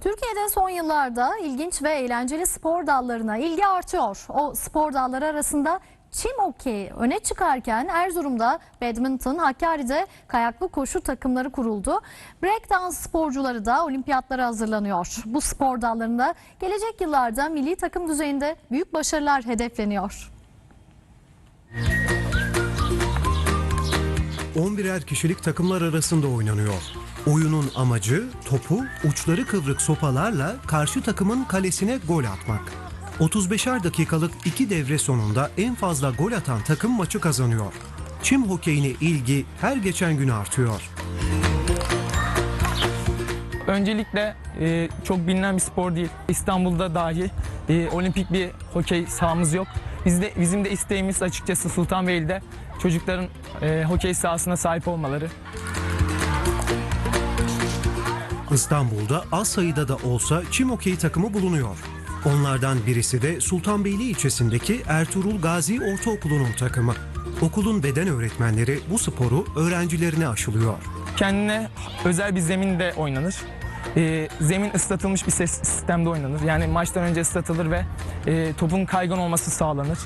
Türkiye'de son yıllarda ilginç ve eğlenceli spor dallarına ilgi artıyor. O spor dalları arasında çim hokeyi öne çıkarken Erzurum'da badminton, Hakkari'de kayaklı koşu takımları kuruldu. Breakdance sporcuları da olimpiyatlara hazırlanıyor. Bu spor dallarında gelecek yıllarda milli takım düzeyinde büyük başarılar hedefleniyor. 11'er kişilik takımlar arasında oynanıyor. Oyunun amacı topu uçları kıvrık sopalarla karşı takımın kalesine gol atmak. 35'er dakikalık iki devre sonunda en fazla gol atan takım maçı kazanıyor. Çim hokeyine ilgi her geçen gün artıyor. Öncelikle e, çok bilinen bir spor değil. İstanbul'da dahi e, olimpik bir hokey sahamız yok. Biz de, bizim de isteğimiz açıkçası Sultanbeyli'de çocukların e, hokey sahasına sahip olmaları. İstanbul'da az sayıda da olsa çim hokeyi takımı bulunuyor. Onlardan birisi de Sultanbeyli ilçesindeki Ertuğrul Gazi Ortaokulu'nun takımı. Okulun beden öğretmenleri bu sporu öğrencilerine aşılıyor. Kendine özel bir zeminde oynanır. E, zemin ıslatılmış bir ses, sistemde oynanır. Yani maçtan önce ıslatılır ve e, topun kaygan olması sağlanır.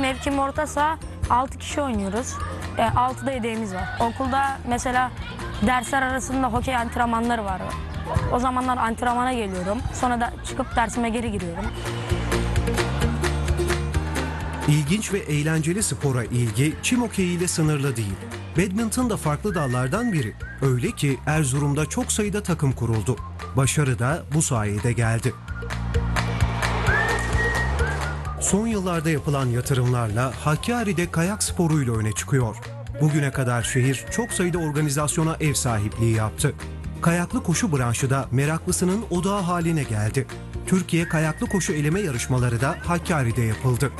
Mevkim orta saha 6 kişi oynuyoruz. E, 6 da yedeğimiz var. Okulda mesela dersler arasında hokey antrenmanları var. O zamanlar antrenmana geliyorum. Sonra da çıkıp dersime geri giriyorum. İlginç ve eğlenceli spora ilgi çim hokeyiyle sınırlı değil. Badminton da farklı dallardan biri. Öyle ki Erzurum'da çok sayıda takım kuruldu. Başarı da bu sayede geldi. Son yıllarda yapılan yatırımlarla Hakkari'de kayak sporuyla öne çıkıyor. Bugüne kadar şehir çok sayıda organizasyona ev sahipliği yaptı. Kayaklı koşu branşı da meraklısının odağı haline geldi. Türkiye Kayaklı Koşu Eleme Yarışmaları da Hakkari'de yapıldı.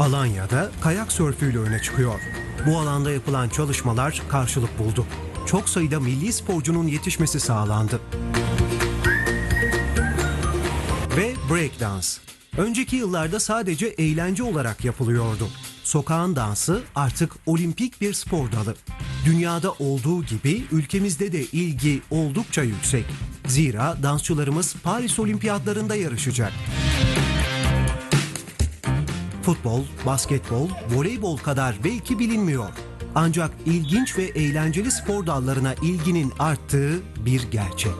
Alanya'da kayak sörfüyle öne çıkıyor. Bu alanda yapılan çalışmalar karşılık buldu. Çok sayıda milli sporcunun yetişmesi sağlandı. Ve breakdance. Önceki yıllarda sadece eğlence olarak yapılıyordu. Sokağın dansı artık olimpik bir spor dalı. Dünyada olduğu gibi ülkemizde de ilgi oldukça yüksek. Zira dansçılarımız Paris Olimpiyatlarında yarışacak. Futbol, basketbol, voleybol kadar belki bilinmiyor. Ancak ilginç ve eğlenceli spor dallarına ilginin arttığı bir gerçek.